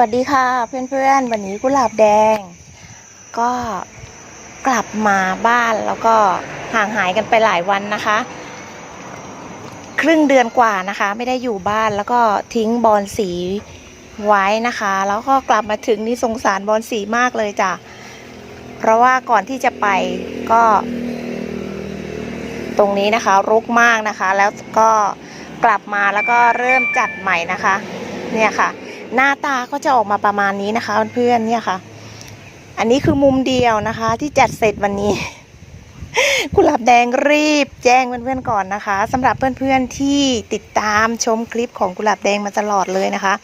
วัสดีค่ะเพื่อนๆ วันนี้กุหลาบแดง ก็กลับมาบ้านแล้วก็ห่างหายกันไปหลายวันนะคะ ครึ่งเดือนกว่านะคะ ไม่ได้อยู่บ้านแล้วก็ทิ้งบอลสีไว้นะคะ แล้วก็กลับมาถึงนี่สงสารบอลสีมากเลยจ้ะเพราะว่าก่อนที่จะไปก็ ตรงนี้นะคะรกมากนะคะ แล้วก็กลับมาแล้วก็เริ่มจัดใหม่นะคะ เนี่ยค่ะ หน้าตาก็จะออกมาประมาณนี้นะคะเพื่อนๆเนี่ยค่ะ อันนี้คือมุมเดียวนะคะ ที่จัดเสร็จวันนี้กุหลาบแดงรีบแจ้งเพื่อนๆก่อนนะคะสำหรับเพื่อนๆที่ติดตามชมคลิปของกุหลาบแดงมาตลอดเลยนะคะ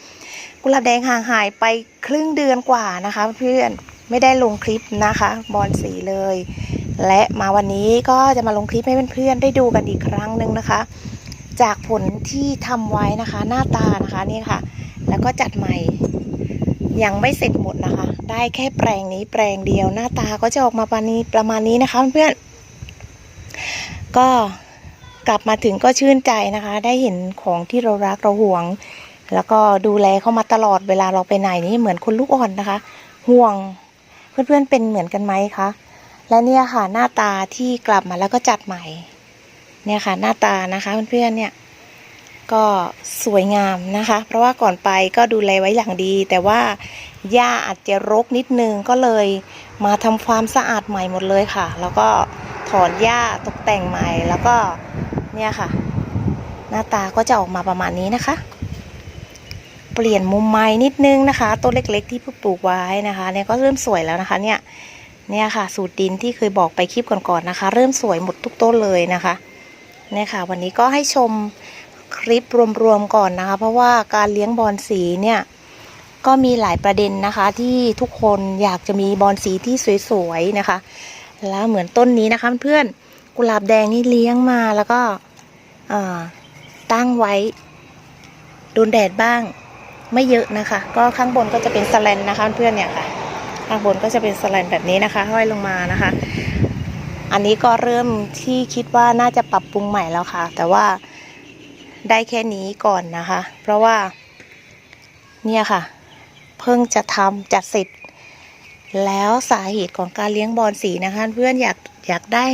กุหลาบแดงห่างหายไปครึ่งเดือนกว่านะคะ เพื่อนไม่ได้ลงคลิปนะคะบอลสีเลย และมาวันนี้ก็จะมาลงคลิปให้เพื่อนๆได้ดูกันอีกครั้งหนึ่งนะคะ จากผลที่ทำไว้นะคะ หน้าตานะคะนี่ค่ะ แล้วก็จัดใหม่ ยังไม่เสร็จหมดนะคะ ได้แค่แปลงนี้แปลงเดียวหน้าตาก็จะออกมาประมาณนี้ประมาณนี้นะคะเพื่อนก็กลับมาถึงก็ชื่นใจนะคะ ได้เห็นของที่เรารักเราห่วง แล้วก็ดูแลเข้ามาตลอดเวลาเราไปไหนนี่เหมือนคนลูกอ่อนนะคะ ห่วงเพื่อนๆเป็นเหมือนกันไหมคะและเนี่ยค่ะหน้าตาที่กลับมาแล้วก็จัดใหม่ เนี่ยค่ะหน้าตานะคะเพื่อนๆเนี่ย ก็สวยงามนะคะ เพราะว่าก่อนไปก็ดูแลไว้อย่างดี แต่ว่าหญ้าอาจจะรกนิดนึงก็เลยมาทำความสะอาดใหม่หมดเลยค่ะ แล้วก็ถอนหญ้าตกแต่งใหม่แล้วก็เนี่ยค่ะ หน้าตาก็จะออกมาประมาณนี้นะคะ เปลี่ยนมุมไม้นิดนึงนะคะต้นเล็ก ๆ ที่เพิ่งปลูกไว้นะคะเนี่ยก็เริ่มสวยแล้วนะคะเนี่ยเนี่ยค่ะ สูตรดินที่เคยบอกไปคลิปก่อนๆนะคะ เริ่มสวยหมดทุกต้นเลยนะคะเนี่ยค่ะ วันนี้ก็ให้ชม คลิปรวมๆก่อนนะคะ เพราะว่าการเลี้ยงบอลสีเนี่ยก็มีหลายประเด็นนะคะที่ทุกคนอยากจะมีบอลสีที่สวยๆนะคะ แล้วเหมือนต้นนี้นะคะเพื่อนกุหลาบแดงนี่เลี้ยงมาแล้วก็ตั้งไว้โดนแดดบ้างไม่เยอะนะคะ ก็ข้างบนก็จะเป็นสแลนนะคะเพื่อนเนี่ยค่ะ ข้างบนก็จะเป็นสแลนแบบนี้นะคะ ห้อยลงมานะคะ อันนี้ก็เริ่มที่คิดว่าน่าจะปรับปรุงใหม่แล้วค่ะ แต่ว่า ได้แค่นี้ก่อนนะคะ เพราะว่า เนี่ยค่ะ เพิ่งจะทำจัดเสร็จ แล้วสาเหตุของการเลี้ยงบอลสีนะคะ เพื่อนอยากอยากได้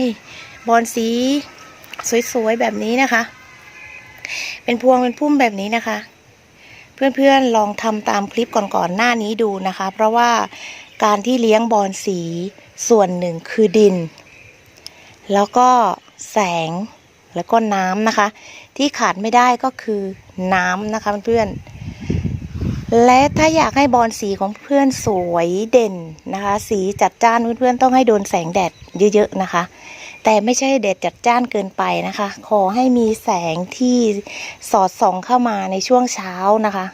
บอลสีสวยๆแบบนี้นะคะ เป็นพวงเป็นพุ่มแบบนี้นะคะ เพื่อนๆลองทำตามคลิปก่อนๆหน้านี้ดูนะคะ เพราะว่าการที่เลี้ยงบอลสีส่วนหนึ่งคือดิน แล้วก็แสงแล้วก็น้ำนะคะ ที่ขาดไม่ได้ก็คือน้ำนะคะเพื่อนๆและถ้าอยากให้บอลสีของเพื่อนสวยเด่นนะคะ สีจัดจ้านเพื่อนๆต้องให้โดนแสงแดดเยอะๆนะคะ แต่ไม่ใช่แดดจัดจ้านเกินไปนะคะ ขอให้มีแสงที่สอดส่องเข้ามาในช่วงเช้านะคะ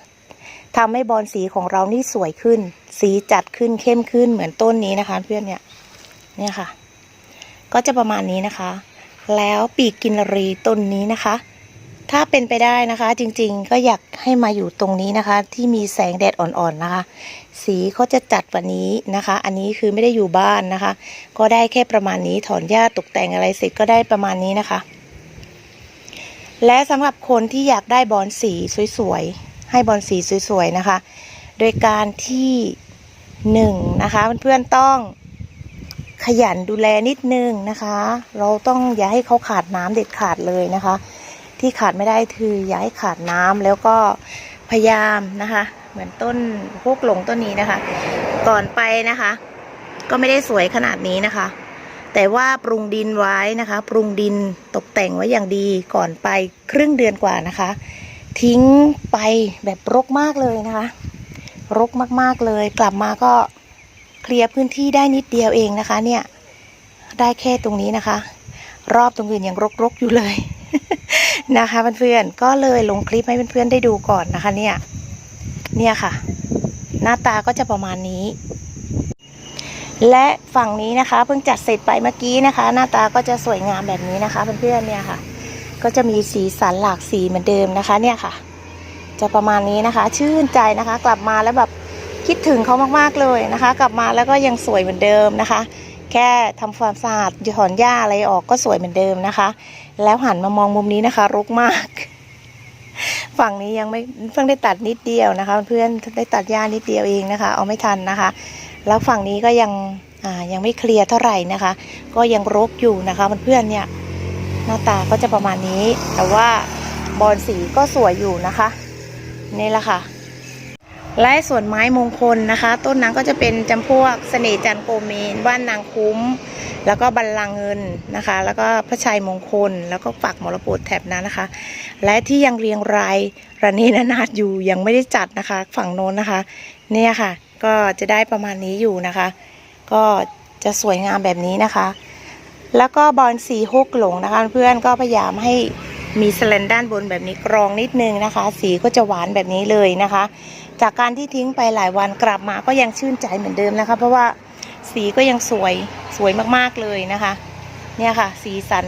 ทำให้บอลสีของเรานี่สวยขึ้น สีจัดขึ้นเข้มขึ้นเหมือนต้นนี้นะคะ เพื่อนเนี่ยเนี่ยค่ะ ก็จะประมาณนี้นะคะ แล้วปีกกินรีต้นนี้นะคะ ถ้าเป็นไปได้นะคะ จริงๆ ก็อยากให้มาอยู่ตรงนี้นะคะ ที่มีแสงแดดอ่อนๆนะคะ สีเขาจะจัดกว่านี้นะคะ อันนี้คือไม่ได้อยู่บ้านนะคะ ก็ได้แค่ประมาณนี้ถอนหญ้าตกแต่งอะไรเสร็จก็ได้ประมาณนี้นะคะ และสำหรับคนที่อยากได้บอลสีสวยๆให้บอลสีสวยๆนะคะ โดยการที่หนึ่งนะคะเพื่อนๆต้องขยันดูแลนิดนึงนะคะ เราต้องอย่าให้เขาขาดน้ำเด็ดขาดเลยนะคะ ที่ขาดไม่ได้คือย่าให้ขาดน้ำแล้วก็พยายามนะคะ เหมือนต้นพวกหลงต้นนี้นะคะ ก่อนไปนะคะ ก็ไม่ได้สวยขนาดนี้นะคะ แต่ว่าปรุงดินไว้นะคะ ปรุงดินตกแต่งไว้อย่างดีก่อนไปครึ่งเดือนกว่านะคะ ทิ้งไปแบบรกมากเลยนะคะ รกมากๆเลย กลับมาก็เคลียร์พื้นที่ได้นิดเดียวเองนะคะ เนี่ยได้แค่ตรงนี้นะคะ รอบตรงอื่นยังรกๆอยู่เลย นะคะเพื่อนๆก็เลยลงคลิปให้เพื่อนๆได้ดูก่อนนะคะ เนี่ย เนี่ยค่ะ หน้าตาก็จะประมาณนี้ และฝั่งนี้นะคะเพิ่งจัดเสร็จไปเมื่อกี้นะคะ หน้าตาก็จะสวยงามแบบนี้นะคะเพื่อนๆเนี่ยค่ะ ก็จะมีสีสันหลากสีเหมือนเดิมนะคะ เนี่ยค่ะ จะประมาณนี้นะคะ ชื่นใจนะคะ กลับมาแล้วแบบคิดถึงเขามากๆเลยนะคะ กลับมาแล้วก็ยังสวยเหมือนเดิมนะคะ แค่ทำความสะอาดถอนหญ้าอะไรออกก็สวยเหมือนเดิมนะคะ แล้วหันมามองมุมนี้นะคะรกมาก ฝั่งนี้ยังไม่เพิ่งได้ตัดนิดเดียวนะคะ เพื่อนได้ตัดหญ้านิดเดียวเองนะคะ เอาไม่ทันนะคะ แล้วฝั่งนี้ก็ยังยังไม่เคลียร์เท่าไหร่นะคะ ก็ยังรกอยู่นะคะเพื่อนๆเนี่ยหน้าตาก็จะประมาณนี้ แต่ว่าบอลสีก็สวยอยู่นะคะ นี่แหละค่ะ และส่วนไม้มงคลนะคะ ต้นนั้นก็จะเป็นจำพวกเสน่จันโกเมน บ้านนางคุ้ม แล้วก็บัลลังเงินนะคะ แล้วก็พระชัยมงคล แล้วก็ปักมรกตแถบนั้นนะคะ และที่ยังเรียงรายระเนระนาดอยู่ยังไม่ได้จัดนะคะ ฝั่งโน้นนะคะ เนี่ยค่ะ ก็จะได้ประมาณนี้อยู่นะคะ ก็จะสวยงามแบบนี้นะคะ แล้วก็บอลสีฮกหลงนะคะ เพื่อนก็พยายามให้มีสแลนด้านบนแบบนี้กรองนิดนึงนะคะ สีก็จะหวานแบบนี้เลยนะคะ จากการที่ทิ้งไปหลายวันกลับมาก็ยังชื่นใจเหมือนเดิมนะคะ เพราะว่าสีก็ยังสวยสวยมากๆเลยนะคะ เนี่ยค่ะ สีสัน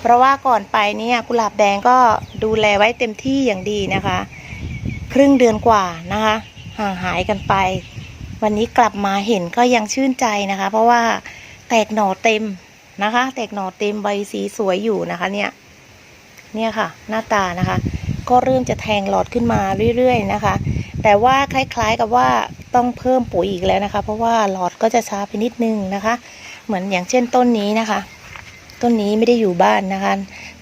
เพราะว่าก่อนไปเนี่ยกุหลาบแดงก็ดูแลไว้เต็มที่อย่างดีนะคะ ครึ่งเดือนกว่านะคะ ห่างหายกันไป วันนี้กลับมาเห็นก็ยังชื่นใจนะคะ เพราะว่าแตกหน่อเต็มนะคะ แตกหน่อเต็มใบสีสวยอยู่นะคะ เนี่ยเนี่ยค่ะ หน้าตานะคะ ก็เริ่มจะแทงหลอดขึ้นมาเรื่อยๆนะคะ แต่ว่าคล้ายๆกับว่าต้องเพิ่มปุ๋ยอีกแล้วนะคะ เพราะว่าหลอดก็จะช้าไปนิดนึงนะคะ เหมือนอย่างเช่นต้นนี้นะคะ ต้นนี้ไม่ได้อยู่บ้านนะคะ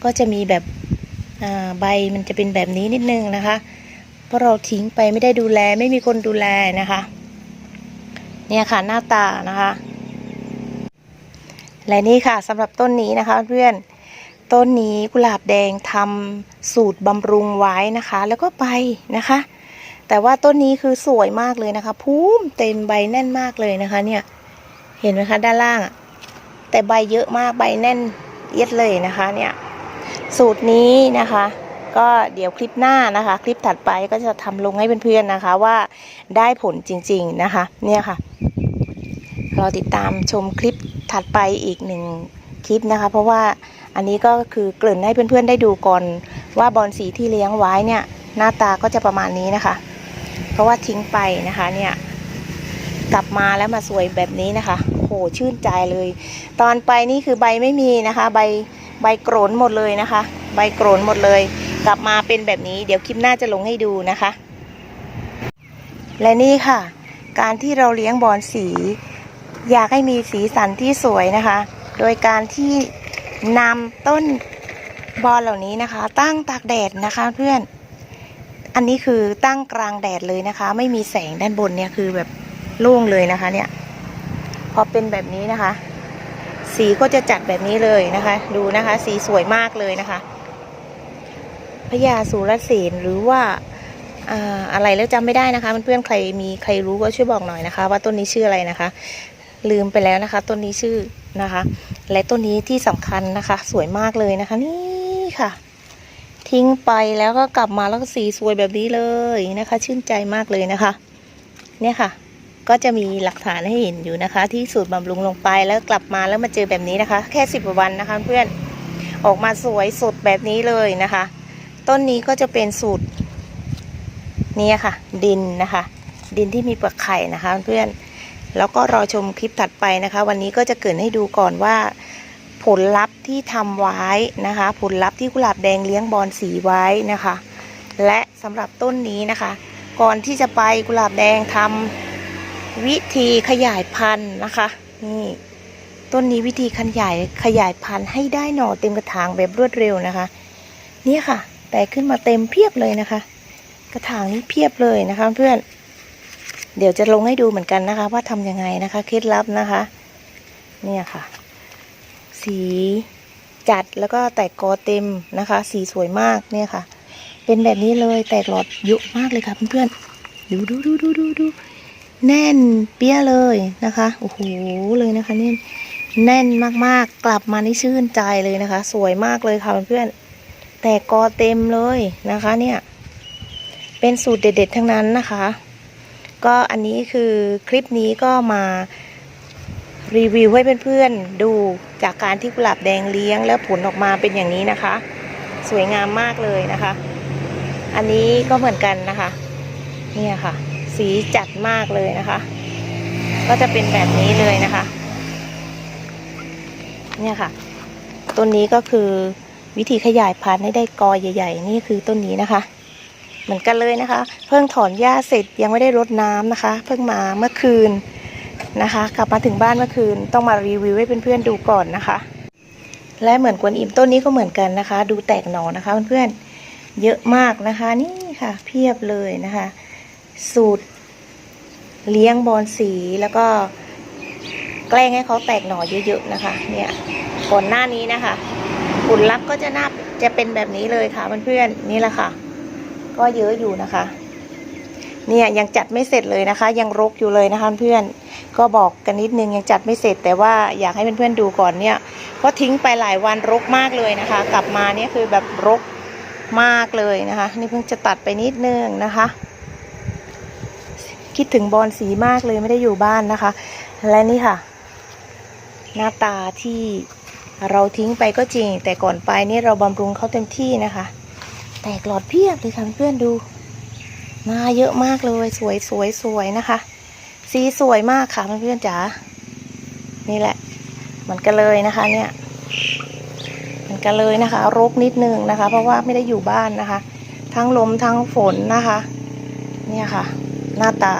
ก็จะมีแบบใบมันจะเป็นแบบนี้นิดนึงนะคะ เพราะเราทิ้งไปไม่ได้ดูแลไม่มีคนดูแลนะคะ เนี่ยค่ะหน้าตานะคะ และนี่ค่ะสำหรับต้นนี้นะคะเพื่อนต้นนี้กุหลาบแดงทำสูตรบำรุงไว้นะคะ แล้วก็ไปนะคะ แต่ว่าต้นนี้คือสวยมากเลยนะคะพุ่มเต็มใบแน่นมากเลยนะคะ เนี่ย เห็นไหมคะด้านล่างอะแต่ใบเยอะมากใบแน่นเอียดเลยนะคะ เนี่ย สูตรนี้นะคะ ก็เดี๋ยวคลิปหน้านะคะ คลิปถัดไปก็จะทำลงให้เพื่อนๆนะคะว่าได้ผลจริง ๆนะคะ เนี่ยค่ะรอติดตามชมคลิปถัดไปอีกหนึ่งคลิปนะคะ เพราะว่าอันนี้ก็คือเกริ่นให้เพื่อนๆได้ดูก่อนว่าบอลสีที่เลี้ยงไว้เนี่ย หน้าตาก็จะประมาณนี้นะคะ เพราะว่าทิ้งไปนะคะเนี่ยกลับมาแล้วมาสวยแบบนี้นะคะโหชื่นใจเลย ตอนไปนี่คือใบไม่มีนะคะ ใบใบโกรนหมดเลยนะคะ ใบโกรนหมดเลย กลับมาเป็นแบบนี้ เดี๋ยวคลิปหน้าจะลงให้ดูนะคะ และนี่ค่ะ การที่เราเลี้ยงบอลสี อยากให้มีสีสันที่สวยนะคะ โดยการที่นำต้นบอลเหล่านี้นะคะ ตั้งตากแดดนะคะเพื่อน อันนี้คือตั้งกลางแดดเลยนะคะ ไม่มีแสงด้านบนเนี่ยคือแบบโล่งเลยนะคะ เนี่ย พอเป็นแบบนี้นะคะ สีก็จะจัดแบบนี้เลยนะคะ ดูนะคะ สีสวยมากเลยนะคะพญาสุรเสนหรือว่าอะไรแล้วจำไม่ได้นะคะเพื่อนๆใครมีใครรู้ก็ช่วยบอกหน่อยนะคะ ว่าต้นนี้ชื่ออะไรนะคะ ลืมไปแล้วนะคะ ต้นนี้ชื่อนะคะ และต้นนี้ที่สำคัญนะคะ สวยมากเลยนะคะนี่ ทิ้งไปแล้วก็กลับมาแล้วก็สีสวยแบบนี้เลยนะคะ ชื่นใจมากเลยนะคะ เนี่ยค่ะ ก็จะมีหลักฐานให้เห็นอยู่นะคะ ที่สูตรบำรุงลงไปแล้วกลับมาแล้วมาเจอแบบนี้นะคะ แค่สิบวันนะคะ เพื่อนออกมาสวยสดแบบนี้เลยนะคะ ต้นนี้ก็จะเป็นสูตรนี่ค่ะ ดินนะคะ ดินที่มีเปลือกไข่นะคะ เพื่อนแล้วก็รอชมคลิปถัดไปนะคะ วันนี้ก็จะเกรินให้ดูก่อนว่า ผลลัพธ์ที่ทำไว้นะคะ ผลลัพธ์ที่กุหลาบแดงเลี้ยงบอลสีไว้นะคะ และสำหรับต้นนี้นะคะ ก่อนที่จะไปกุหลาบแดงทำวิธีขยายพันธุ์นะคะนี่ต้นนี้วิธีขยายขยายพันธุ์ให้ได้หน่อเต็มกระถางแบบรวดเร็วนะคะเนี่ยค่ะ แตกขึ้นมาเต็มเพียบเลยนะคะ กระถางนี้เพียบเลยนะคะ เพื่อน เดี๋ยวจะลงให้ดูเหมือนกันนะคะ ว่าทำยังไงนะคะเคล็ดลับนะคะ เนี่ยค่ะ สีจัดแล้วก็แตกกอเต็มนะคะ สีสวยมากเนี่ยค่ะ เป็นแบบนี้เลยแตกหลอดเยอะมากเลยค่ะเพื่อนๆดูดูดูดูดูดูแน่นเปี้ยเลยนะคะโอ้โหเลยนะคะนี่แน่นมากๆกลับมานี่ชื่นใจเลยนะคะ สวยมากเลยค่ะเพื่อนๆแตกกอเต็มเลยนะคะเนี่ย เป็นสูตรเด็ด ๆ ทั้งนั้นนะคะ ก็อันนี้คือคลิปนี้ก็มา รีวิวให้เพื่อนๆดูจากการที่กุหลาบแดงเลี้ยง แล้วผลออกมาเป็นอย่างนี้นะคะ สวยงามมากเลยนะคะ อันนี้ก็เหมือนกันนะคะ เนี่ยค่ะ สีจัดมากเลยนะคะ ก็จะเป็นแบบนี้เลยนะคะ เนี่ยค่ะ ต้นนี้ก็คือวิธีขยายพันธุ์ให้ได้กอใหญ่ ๆ นี่คือต้นนี้นะคะ เหมือนกันเลยนะคะ เพิ่งถอนหญ้าเสร็จยังไม่ได้รดน้ำนะคะ เพิ่งมาเมื่อคืน นะคะ กลับมาถึงบ้านเมื่อคืนต้องมารีวิวให้เพื่อนๆดูก่อนนะคะ และเหมือนกวนอิมต้นนี้ก็เหมือนกันนะคะ ดูแตกหนอนะคะเพื่อนๆเยอะมากนะคะนี่ค่ะ เพียบเลยนะคะ สูตร เลี้ยงบอลสีแล้วก็ แกล้งให้เขาแตกหน่อเยอะๆนะคะ เนี่ยก่อนหน้านี้นะคะผลลัพธ์ก็จะน่าจะเป็นแบบนี้เลยค่ะเพื่อนๆนี่แหละค่ะ ก็เยอะอยู่นะคะ เนี่ยยังจัดไม่เสร็จเลยนะคะ ยังรกอยู่เลยนะคะเพื่อนก็บอกกันนิดนึงยังจัดไม่เสร็จ แต่ว่าอยากให้เพื่อนๆดูก่อนเนี่ยเพราะทิ้งไปหลายวันรกมากเลยนะคะ กลับมาเนี่ยคือแบบรกมากเลยนะคะ นี่เพิ่งจะตัดไปนิดนึงนะคะ คิดถึงบอลสีมากเลยไม่ได้อยู่บ้านนะคะ และนี่ค่ะ หน้าตาที่เราทิ้งไปก็จริง แต่ก่อนไปนี่เราบำรุงเขาเต็มที่นะคะ แตกหลอดเพียบเลยค่ะเพื่อนดู มาเยอะมากเลยสวยสวยสวยนะคะ สีสวยมากค่ะเพื่อนๆจ๋านี่แหละ เหมือนกันเลยนะคะ เนี่ยเหมือนกันเลยนะคะ รกนิดนึงนะคะ เพราะว่าไม่ได้อยู่บ้านนะคะ ทั้งลมทั้งฝนนะคะ เนี่ยค่ะ หน้าตา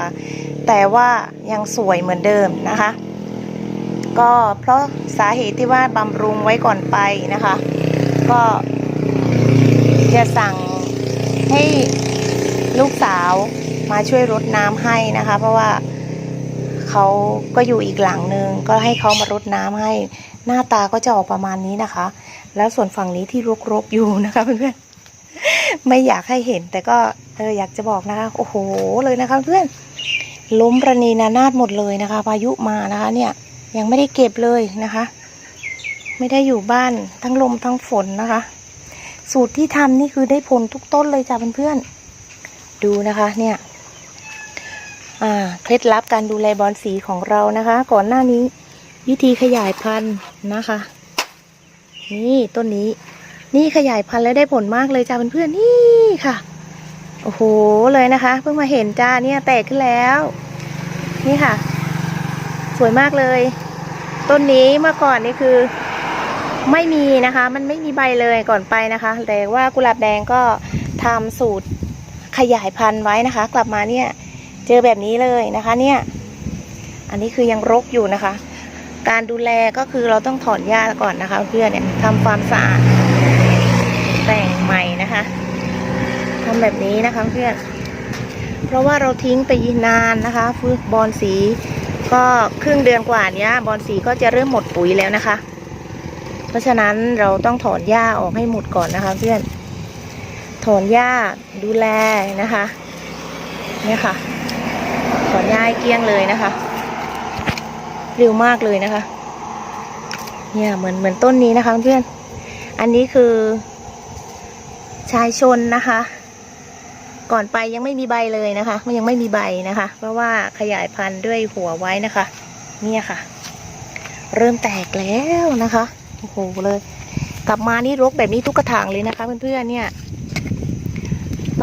แต่ว่ายังสวยเหมือนเดิมนะคะ ก็เพราะสาเหตุที่ว่าบำรุงไว้ก่อนไปนะคะ ก็จะสั่งให้ ลูกสาวมาช่วยรดน้ำให้นะคะ เพราะว่าเขาก็อยู่อีกหลังนึงก็ให้เขามารดน้ำให้ หน้าตาก็จะออกประมาณนี้นะคะ แล้วส่วนฝั่งนี้ที่รกๆอยู่นะคะเพื่อนๆไม่อยากให้เห็นแต่ก็เอออยากจะบอกนะคะโอ้โหเลยนะคะเพื่อนล้มระนีนานาดหมดเลยนะคะพายุมานะคะเนี่ยยังไม่ได้เก็บเลยนะคะ ไม่ได้อยู่บ้านทั้งลมทั้งฝนนะคะ สูตรที่ทำนี่คือได้ผลทุกต้นเลยจ้ะเพื่อนๆ ดูนะคะเนี่ยเคล็ดลับการดูแลบอลสีของเรานะคะ ก่อนหน้านี้วิธีขยายพันธุ์นะคะ นี่ต้นนี้ นี่ขยายพันธุ์แล้วได้ผลมากเลยจ้าเพื่อนๆนี่ค่ะ โอ้โหเลยนะคะ เพิ่งมาเห็นจ้าเนี่ยแตกขึ้นแล้ว นี่ค่ะ สวยมากเลย ต้นนี้เมื่อก่อนนี่คือ ไม่มีนะคะ มันไม่มีใบเลยก่อนไปนะคะ แต่ว่ากุหลาบแดงก็ทำสูตร ขยายพันธุ์ไว้นะคะ กลับมาเนี่ยเจอแบบนี้เลยนะคะเนี่ยอันนี้คือยังรกอยู่นะคะ การดูแลก็คือเราต้องถอนหญ้าก่อนนะคะเพื่อนเนี่ยทำความสะอาดแต่งใหม่นะคะทำแบบนี้นะคะเพื่อนเพราะว่าเราทิ้งไปนานนะคะฟืบอลสีก็ครึ่งเดือนกว่านี้บอลสีก็จะเริ่มหมดปุ๋ยแล้วนะคะ เพราะฉะนั้นเราต้องถอนหญ้าออกให้หมดก่อนนะคะเพื่อน ถอนหญ้าดูแลนะคะเนี่ยค่ะถอนหญ้าให้เกลี้ยงเลยนะคะ เร็วมากเลยนะคะ เนี่ยเหมือนเหมือนต้นนี้นะคะเพื่อนอันนี้คือชายชนนะคะ ก่อนไปยังไม่มีใบเลยนะคะมันยังไม่มีใบนะคะ เพราะว่าขยายพันธุ์ด้วยหัวไว้นะคะ เนี่ยค่ะ เริ่มแตกแล้วนะคะโอ้โหเลย กลับมานี่รกแบบนี้ทุกกระถางเลยนะคะเพื่อนๆเนี่ย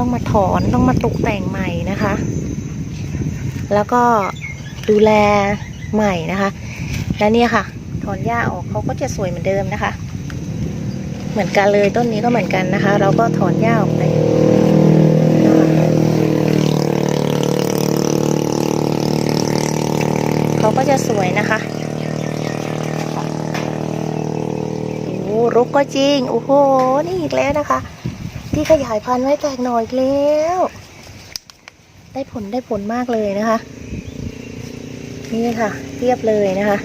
ต้องมาถอนต้องมาตกแต่งใหม่นะคะ แล้วก็ดูแลใหม่นะคะ และเนี่ยค่ะ ถอนหญ้าออกเขาก็จะสวยเหมือนเดิมนะคะ เหมือนกันเลยต้นนี้ก็เหมือนกันนะคะ เราก็ถอนหญ้าออกไปเขาก็จะสวยนะคะโอ้รกก็จริง โอ้โห นี่อีกแล้วนะคะ ที่ขยายพันธุ์ไว้แตกหน่อยแล้ว ได้ผลได้ผลมากเลยนะคะ นี่ค่ะเทียบเลยนะคะ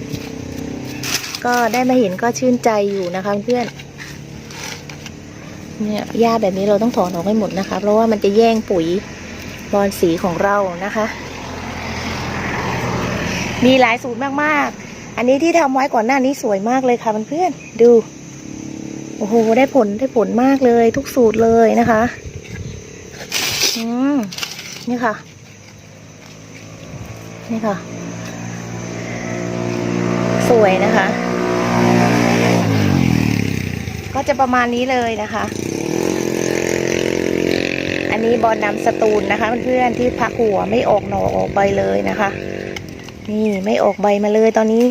ก็ได้มาเห็นก็ชื่นใจอยู่นะคะเพื่อนเนี่ยหญ้าแบบนี้เราต้องถอนออกให้หมดนะคะ เพราะว่ามันจะแย่งปุ๋ยบอลสีของเรานะคะ มีหลายสูตรมากๆ อันนี้ที่ทำไว้ก่อนหน้านี้สวยมากเลยค่ะเพื่อนๆดู โอ้โห ได้ผลได้ผลมากเลย ทุกสูตรเลยนะคะ อืม นี่ค่ะ นี่ค่ะ สวยนะคะ ก็จะประมาณนี้เลยนะคะ อันนี้บอลน้ำสตูลนะคะเพื่อนๆที่พักหัวไม่ออกหน่อออกใบเลยนะคะ นี่ไม่ออกใบมาเลยตอนนี้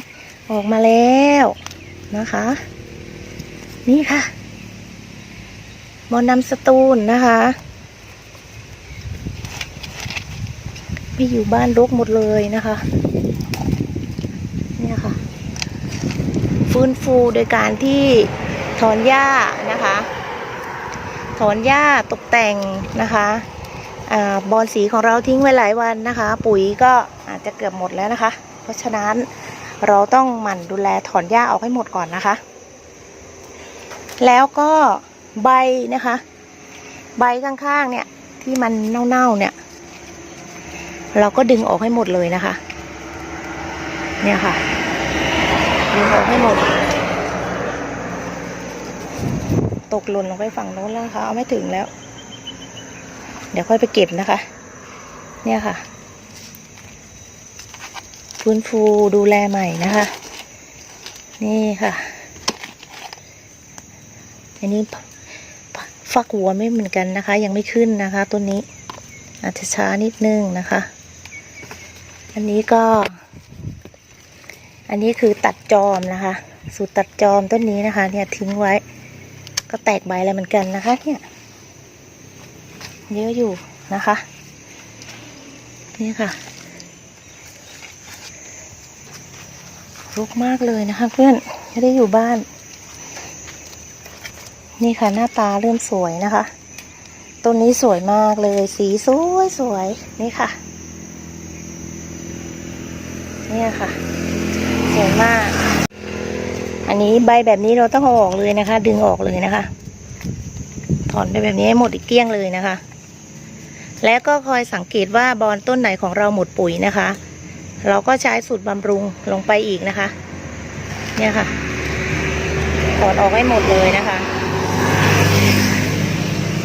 ออกมาแล้วนะคะ นี่ค่ะบอน้ำสตูลนะคะไม่อยู่บ้านรกหมดเลยนะคะ เนี่ยค่ะ ฟื้นฟูโดยการที่ถอนหญ้านะคะ ถอนหญ้าตกแต่งนะคะอาบอลสีของเราทิ้งไว้หลายวันนะคะ ปุ๋ยก็อาจจะเกือบหมดแล้วนะคะ เพราะฉะนั้นเราต้องหมั่นดูแลถอนหญ้าออกให้หมดก่อนนะคะ แล้วก็ใบนะคะ ใบข้างๆเนี่ย ที่มันเน่าๆเนี่ย เราก็ดึงออกให้หมดเลยนะคะ เนี่ยค่ะ ดึงออกให้หมด ตกหล่นลงไปฝั่งโน้นแล้วนะคะเอาไม่ถึงแล้ว เดี๋ยวค่อยไปเก็บนะคะ เนี่ยค่ะฟื้นฟูดูแลใหม่นะคะ นี่ค่ะ อันนี้ฟักหัวไม่เหมือนกันนะคะ ยังไม่ขึ้นนะคะต้นนี้ อาจจะช้านิดนึงนะคะ อันนี้ก็ อันนี้คือตัดจอมนะคะ สูตรตัดจอมต้นนี้นะคะ เนี่ยทิ้งไว้ ก็แตกใบอะไรเหมือนกันนะคะ เนี่ยเยอะอยู่นะคะ นี่ค่ะรุกมากเลยนะคะเพื่อนไม่ได้อยู่บ้าน นี่ค่ะหน้าตาเริ่มสวยนะคะ ต้นนี้สวยมากเลย สีสวยสวยนี่ค่ะ เนี่ยค่ะ สวยมาก อันนี้ใบแบบนี้เราต้องเอาออกเลยนะคะ ดึงออกเลยนะคะ ถอนไปแบบนี้ให้หมดอีกเกลี้ยงเลยนะคะ แล้วก็คอยสังเกตว่าบอนต้นไหนของเราหมดปุ๋ยนะคะ เราก็ใช้สูตรบำรุงลงไปอีกนะคะ เนี่ยค่ะถอนออกให้หมดเลยนะคะ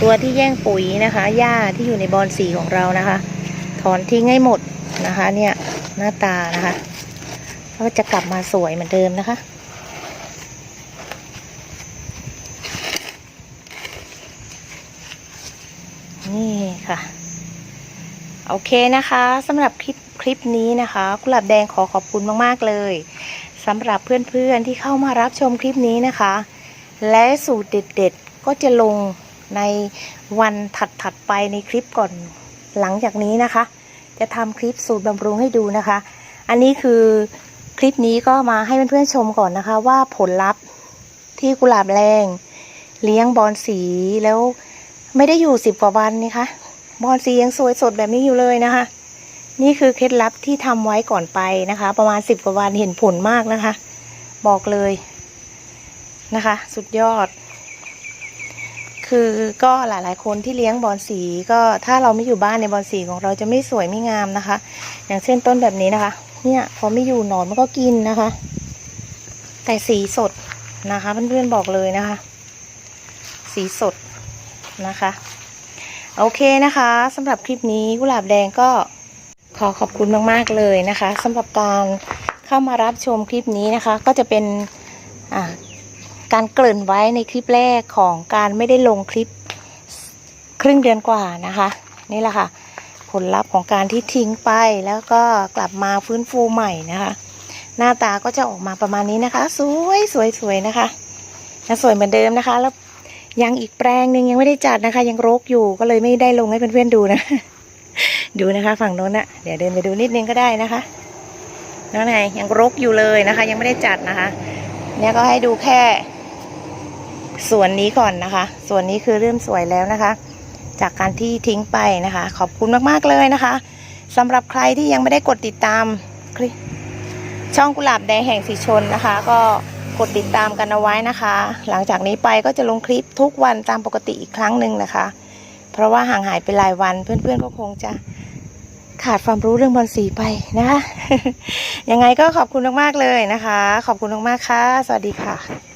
ตัวที่แย่งปุ๋ยนะคะหญ้าที่อยู่ในบอนสีของเรานะคะ ถอนทิ้งให้หมดนะคะเนี่ยหน้าตานะคะก็จะกลับมาสวยเหมือนเดิมนะคะ นี่ค่ะ โอเคนะคะสำหรับคลิปคลิปนี้นะคะกุหลาบแดงขอขอบคุณมาก ๆ เลยสำหรับเพื่อนๆที่เข้ามารับชมคลิปนี้นะคะ และสูตรเด็ด ๆ ก็จะลง ในวันถัดๆไปในคลิปก่อนหลังจากนี้นะคะ จะทำคลิปสูตรบำรุงให้ดูนะคะ อันนี้คือคลิปนี้ก็มาให้เพื่อนๆชมก่อนนะคะ ว่าผลลัพธ์ที่กุหลาบแดงเลี้ยงบอลสีแล้วไม่ได้อยู่สิบกว่าวันนี่คะบอลสียังสวยสดแบบนี้อยู่เลยนะคะ นี่คือเคล็ดลับที่ทำไว้ก่อนไปนะคะ ประมาณสิบกว่าวันเห็นผลมากนะคะ บอกเลยนะคะ สุดยอด คือก็หลายๆ คนที่เลี้ยงบอลสีก็ถ้าเราไม่อยู่บ้านในบอลสีของเราจะไม่สวยไม่งามนะคะ อย่างเช่นต้นแบบนี้นะคะ เนี่ยพอไม่อยู่หนอนมันก็กินนะคะ แต่สีสดนะคะเพื่อนๆบอกเลยนะคะ สีสดนะคะ โอเคนะคะสำหรับคลิปนี้กุหลาบแดงก็ขอขอบคุณมากๆเลยนะคะสำหรับการเข้ามารับชมคลิปนี้นะคะ ก็จะเป็นอ่า การเกริ่นไว้ในคลิปแรกของการไม่ได้ลงคลิปครึ่งเดือนกว่านะคะ นี่แหละค่ะ ผลลัพธ์ของการที่ทิ้งไปแล้วก็กลับมาฟื้นฟูใหม่นะคะ หน้าตาก็จะออกมาประมาณนี้นะคะ สวยสวยสวยนะคะยังสวยเหมือนเดิมนะคะ แล้วยังอีกแปลงหนึ่งยังไม่ได้จัดนะคะ ยังรกอยู่ก็เลยไม่ได้ลงให้เพื่อนๆดูนะ ดูนะคะฝั่งโน้นนะเดี๋ยวเดินไปดูนิดนึงก็ได้นะคะนั่นไงยังรกอยู่เลยนะคะ ยังไม่ได้จัดนะคะ เนี่ยก็ให้ดูแค่ ส่วนนี้ก่อนนะคะ ส่วนนี้คือเริ่มสวยแล้วนะคะ จากการที่ทิ้งไปนะคะ ขอบคุณมากๆเลยนะคะสำหรับใครที่ยังไม่ได้กดติดตามคลิปช่องกุหลาบแดงแห่งสีชนนะคะ ก็กดติดตามกันเอาไว้นะคะ หลังจากนี้ไปก็จะลงคลิปทุกวันตามปกติอีกครั้งหนึ่งนะคะ เพราะว่าห่างหายไปหลายวันเพื่อนๆก็คงจะขาดความรู้เรื่องบอลสีไปนะคะยังไงก็ขอบคุณมากๆเลยนะคะ ขอบคุณมากๆค่ะ สวัสดีค่ะ